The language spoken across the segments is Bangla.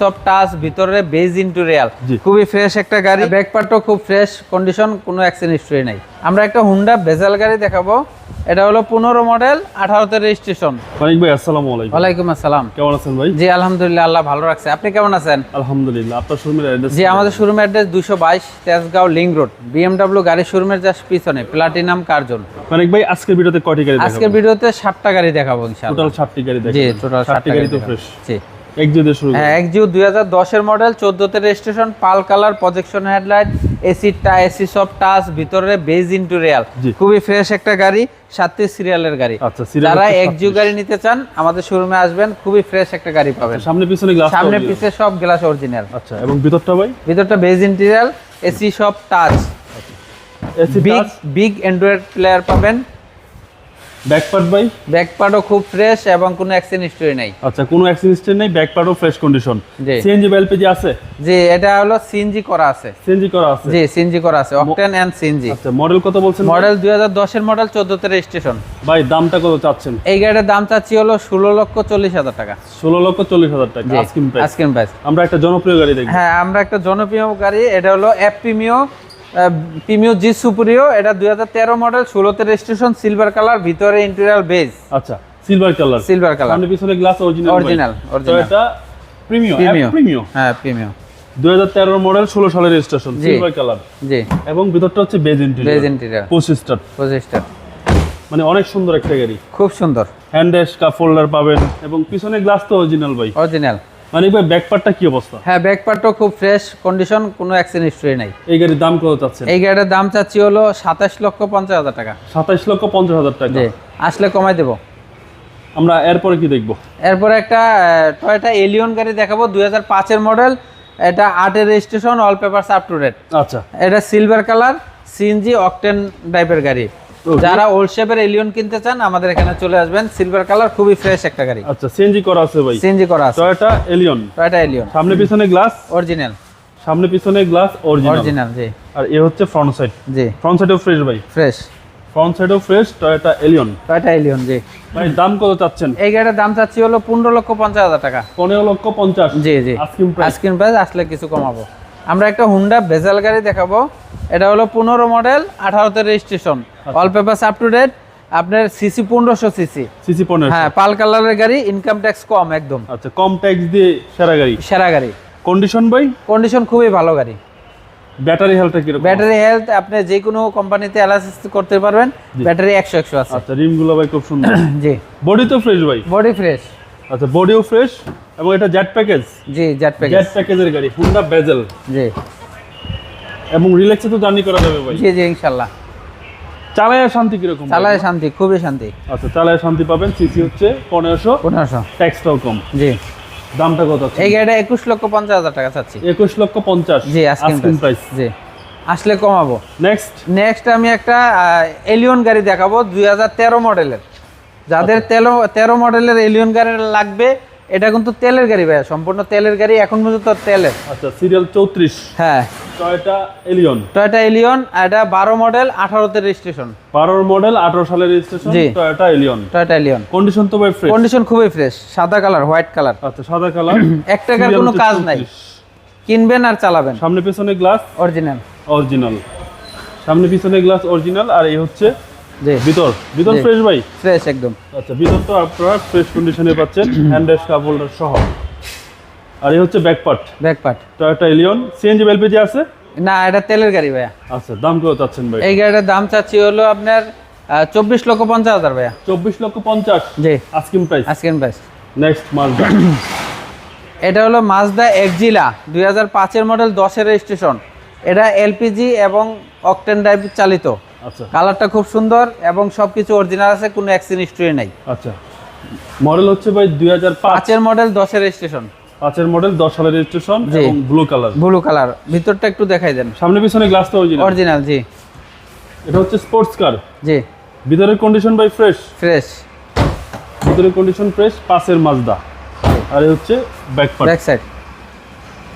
সব টাচ ভিতরে বেজ ইন্টেরিয়াল। খুবই ফ্রেশ একটা গাড়ি। ব্যাক পার্টও খুব ফ্রেশ কন্ডিশন কোনো অ্যাক্সিডেন্ট হিস্ট্রি নাই। আমরা একটা হুন্ডা ভেজাল গাড়ি দেখাবো। এটা হলো পনেরো মডেল আঠারোতে রেজিস্ট্রেশন মানিক ভাই আসসালামু আলাইকুম। ওয়ালাইকুম আসসালাম। কেমন আছেন ভাই? জি আলহামদুলিল্লাহ আল্লাহ ভালো রাখছে। আপনি কেমন আছেন? আলহামদুলিল্লাহ আপনার শোরুমের অ্যাড্রেস জি আমাদের শোরুম অ্যাড্রেস দুশো বাইশ তেজগাঁও লিঙ্ক রোড বিএমডাব্লিউ গাড়ির শোরুমের জাস্ট পিছনে প্লাটিনাম কার্জন মানিক ভাই আজকের ভিডিওতে কয়টি গাড়ি আজকের ভিডিওতে সাতটা গাড়ি দেখাবো ইনশাআল্লাহ। টোটাল সাতটি গাড়ি জি টোটাল সাতটি গাড়ি তো ফ্রেশ জি। হ্যাঁ একজিও দুই হাজার দশের মডেল চোদ্দোতে রেজিস্ট্রেশন পাল কালার প্রজেকশন হেডলাইট এসি টা এসি সব টাচ ভিতরে বেজ ইন্টেরিয়াল। খুবই ফ্রেশ একটা গাড়ি সাতটি সিরিয়ালের গাড়ি। আচ্ছা, যারা একজিও গাড়ি নিতে চান আমাদের শোরুমে আসবেন খুবই ফ্রেশ একটা গাড়ি পাবেন। সামনে পিছনে গ্লাস সামনে পিছে সব গ্লাস অরিজিনাল আচ্ছা এবং ভিতরটা ভাই? ভিতরটা বেজ ইন্টেরিয়াল এসি সব touch AC big big Android player পাবেন। ভাই? খুব ফ্রেশ এবং কোনো অ্যাক্সিডেন্ট হিস্টরি নেই। আচ্ছা কোনো অ্যাক্সিডেন্ট নেই ব্যাক পার্টও ফ্রেশ কন্ডিশন। সিএনজি এলপিজি আছে? জি এটা হলো সিএনজি করা আছে। সিএনজি করা আছে? জি সিএনজি করা আছে অকটেন এন্ড সিএনজি আচ্ছা মডেল কত বলছেন মডেল দুই হাজার দশের মডেল চোদ্দতে রেজিস্ট্রেশন ভাই দামটা কত চাচ্ছেন? এই গাড়ির দাম চাচ্ছি হলো ষোলো লক্ষ চল্লিশ হাজার টাকা। ষোলো লক্ষ চল্লিশ হাজার টাকা আস্কিং প্রাইস প্রাইস আমরা একটা জনপ্রিয় গাড়ি দেখব। হ্যাঁ আমরা একটা জনপ্রিয় গাড়ি এটা হলো প্রিমিও প্রিমিও জি সুপ্রিও এটা দুই হাজার তেরো মডেল ষোলোতে রেজিস্ট্রেশন সিলভার কালার ভিতরে ইন্টেরিয়াল বেজ আচ্ছা সিলভার কালার সিলভার কালার সামনে পিছনে গ্লাস অরিজিনাল original। তো এটা প্রিমিয়াম প্রিমিও প্রিমিয়াম হ্যাঁ প্রিমিও 2013 মডেল 16 সালের রেজিস্ট্রেশন সিলভার কালার জি। এবং ভিতরটা হচ্ছে বেজ ইন্টেরিয়র বেজ ইন্টেরিয়াল পঁচিশ স্টার পঁচিশটা মানে অনেক সুন্দর একটা গাড়ি। খুব সুন্দর। হ্যান্ড ড্যাশ কাপ হোল্ডার পাবেন এবং পিছনে গ্লাস তো অরিজিনাল ভাই। অরিজিনাল মানে ভাই ব্যাক পার্টটা কি অবস্থা? হ্যাঁ ব্যাক পার্টও খুব ফ্রেশ কন্ডিশন কোনো অ্যাক্সিডেন্ট হিস্ট্রি নাই। এই গাড়ির দাম কত চাচ্ছেন? এই গাড়ির দাম চাচ্ছি হলো সাতাশ লক্ষ পঞ্চাশ হাজার টাকা। সাতাইশ লক্ষ পঞ্চাশ হাজার টাকা। জি আসলে কমাই দেবো। আমরা এরপরে কি দেখব? এরপর একটা টয়টা এলিয়ন গাড়ি দেখাবো দুই হাজার পাঁচের মডেল এটা আটের registration all papers up to date আচ্ছা। এটা সিলভার কালার সিএনজি অকটেন টাইপের গাড়ি. যারা ওল্ড শেপের এলিয়ন কিনতে চান আমাদের এখানে চলে আসবেন। সিলভার কালার খুবই ফ্রেশ একটা গাড়ি। আচ্ছা সিএনজি করা আছে ভাই। সিএনজি করা আছে। টয়োটা এলিয়ন টয়টা এলিয়ন সামনে পিছনে গ্লাস অরিজিনাল সামনে পিছনে গ্লাস অরিজিনাল অরিজিনাল জি। আর এ হচ্ছে ফ্রন্ট সাইড জি। ফ্রন্ট সাইডও ফ্রেশ ভাই। ফ্রেশ ফ্রন্ট সাইডও fresh Toyota Allion Toyota Allion জি। ভাই দাম কত চাচ্ছেন? এই গাড়ির দাম চাচ্ছি হলো পনেরো লক্ষ পঞ্চাশ হাজার টাকা। পনেরো লক্ষ পঞ্চাশ। জি জি। আস্কিং প্রাইস প্রাইস আসলে কিছু কমাবো। আমরা একটা হুন্ডা ভেজাল গাড়ি দেখাবো। এটা হলো পনেরো মডেল আঠারোতে registration all papers up to date আপনার সিসি পনেরোশো সিসি সিসি পনেরো হ্যাঁ পাল কালারের গাড়ি ইনকাম ট্যাক্স কম একদম। আচ্ছা কম ট্যাক্স দিয়ে সেরা গাড়ি। সেরা গাড়ি। কন্ডিশন বই কন্ডিশন খুবই ভালো গাড়ি। ব্যাটারি হেলথটা কীরকম? ব্যাটারি হেলথ আপনি যে কোনো কোম্পানিতে অ্যালাইসিস করতে পারবেন। ব্যাটারি একশো একশো আছে। আচ্ছা রিমগুলো ভাই খুব সুন্দর। জি। বডি তো ফ্রেশ ভাই? বডি ফ্রেশ আচ্ছা বডিও ফ্রেশ এবং এটা জেট প্যাকেজ জি জেট প্যাকেজ জেট প্যাকেজের গাড়ি হুন্ডা বেজেল জি। এবং রিল্যাক্সে তো জার্নি করা যাবে ভাই। জি জি ইনশাল্লাহ। চালায় শান্তি কীরকম? চালায় শান্তি খুবই শান্তি। আচ্ছা চালায় শান্তি পাবেন সিসি হচ্ছে পনেরোশো পনেরোশো। ট্যাক্সটাও কম। জি। দামটা কত আছে? এই গাড়িটা একুশ লক্ষ পঞ্চাশ হাজার টাকা চাচ্ছি। একুশ লক্ষ পঞ্চাশ জি আস্কিং আস্কিং প্রাইস জি। আসলে কমাবো। নেক্সট নেক্সট আমি একটা এলিয়ন গাড়ি দেখাবো দুই হাজার তেরো মডেলের যাদের তেরো তেরো মডেলের এলিয়ন গাড়ি লাগবে এটা কিন্তু তেলের গাড়ি ভাইয়া সম্পূর্ণ তেলের গাড়ি এখন পর্যন্ত তেলের। আচ্ছা সিরিয়াল চৌত্রিশ। হ্যাঁ। টয়টা এলিয়ন টয়টা এলিয়ন এটা বারো মডেল আঠারোতে রেজিস্ট্রেশন বারোর মডেল আঠারো সালের রেজিস্ট্রেশন জি। Toyota Allion Toyota Allion condition তো ভাই ফ্রেশ কন্ডিশন খুবই ফ্রেশ সাদা কালার হোয়াইট কালার আচ্ছা সাদা কালার এক টাকার কোনো কাজ নাই। কিনবেন আর চালাবেন। সামনে পিছনে গ্লাস অরিজিনাল অরিজিনাল সামনে পিছনে গ্লাস অরিজিনাল আর এই হচ্ছে ভিতর? ভিতর ফ্রেশ ভাই? ফ্রেশ একদম। আচ্ছা ভিতর তো আপনারা ফ্রেশ কন্ডিশনে পাচ্ছেন হ্যান্ড ড্যাশ কাপ হোল্ডার সহ। আর এই হচ্ছে back part back part Toyota Allion CNG LPG আছে? না এটা তেলের গাড়ি ভাইয়া। আচ্ছা দাম কত চাচ্ছেন ভাই? এই গাড়িটার দাম চাচ্ছি হলো আপনার চব্বিশ লক্ষ পঞ্চাশ হাজার ভাইয়া। চব্বিশ লক্ষ পঞ্চাশ? জি। আস্কিং প্রাইস আজকের প্রাইস নেক্সট মাজদা এটা হলো মাজদা এক্সিলা দুই হাজার পাঁচের মডেল দশের রেজিস্ট্রেশন এটা এলপিজি এবং অকটেন ড্রাইভ চালিত। কালারটা খুব সুন্দর এবং সবকিছু অরিজিনাল আছে কোনো অ্যাক্সিডেন্ট হিস্ট্রি নাই। আচ্ছা। মডেল হচ্ছে ভাই দুই হাজার পাঁচ। পাঁচের মডেল দশের রেজিস্ট্রেশন পাঁচের মডেল দশ সালের রেজিস্ট্রেশন। এবং ব্লু কালার ব্লু কালার ভিতরটা একটু দেখাই দেন। সামনে পিছনে গ্লাস তো অরিজিনাল অরিজিনাল জি। এটা হচ্ছে স্পোর্টস কার জি। ভিতরের কন্ডিশন ভাই ফ্রেশ ফ্রেশ ভিতরের কন্ডিশন ফ্রেশ পাশের মাজদা আর হচ্ছে ব্যাক পার্ট ব্যাক সাইড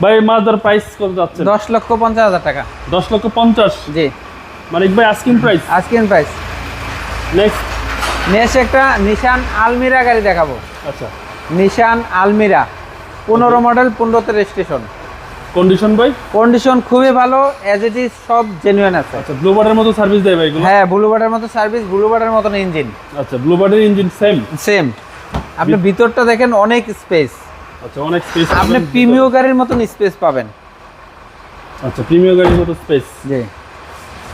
ভাই মাজদার প্রাইস কত যাচ্ছে? দশ লক্ষ পঞ্চাশ হাজার টাকা। দশ লক্ষ পঞ্চাশ। জি। মানে ভাই আস্কিং প্রাইস আজকের প্রাইস নেক্সট নেক্সট একটা নিশান আলমিরা গাড়ি দেখাবো। আচ্ছা। নিশান আলমিরা পনেরো মডেল পনেরোতে রেজিস্ট্রেশন কন্ডিশন ভাই? কন্ডিশন খুবই ভালো অ্যাজ ইট ইজ সব জেনুইন আছে। আচ্ছা ব্লুবার্ডের মতো সার্ভিস দেয় ভাই হ্যাঁ ব্লুবার্ডের মতো সার্ভিস ব্লুবার্ডের মতন ইঞ্জিন আচ্ছা ব্লুবার্ডের ইঞ্জিন সেম সেম আপনি ভিতরটা দেখেন অনেক স্পেস আচ্ছা অনেক স্পেস আপনি প্রিমিয় গাড়ির মতন স্পেস পাবেন। আচ্ছা প্রিমিয়ার গাড়ির মতো স্পেস জি।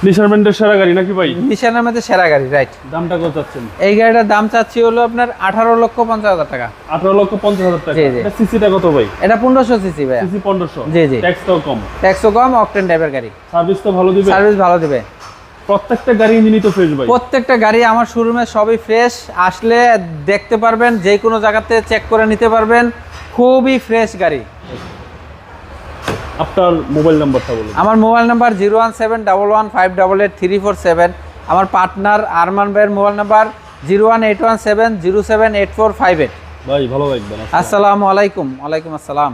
নিশারমেন্টের সেরা গাড়ি নাকি ভাই? নিশানের মধ্যে সেরা গাড়ি রাইট দামটা কত চাচ্ছেন? এই গাড়িটার দাম চাচ্ছি হলো আপনার আঠারো লক্ষ পঞ্চাশ হাজার টাকা। আঠারো লক্ষ পঞ্চাশ হাজার টাকা। এটা সিসিটা কত ভাই? এটা পনেরোশো সিসি ভাইয়া। সিসি পনেরোশো। জি, জি। ট্যাক্সটাও কম। ট্যাক্সও কম অকটেন ড্রাইভার গাড়ি। সার্ভিস তো ভালো দিবে? সার্ভিস ভালো দিবে। প্রত্যেকটা গাড়ি ইঞ্জিনই তো ফ্রেশ ভাই। প্রত্যেকটা গাড়ি আমার শোরুমে সবই ফ্রেশ আসলে দেখতে পারবেন যে কোনো জায়গাতে চেক করে নিতে পারবেন। খুবই ফ্রেশ গাড়ি। আপনার মোবাইল নাম্বারটা বলুন। আমার mobile number zero one seven double one five double eight three four seven. আমার পার্টনার আরমান ভাইয়ের mobile number zero one eight one seven zero seven eight four five eight. ভাই ভালো থাকবেন আসসালামু আলাইকুম। ওয়ালাইকুম আসসালাম।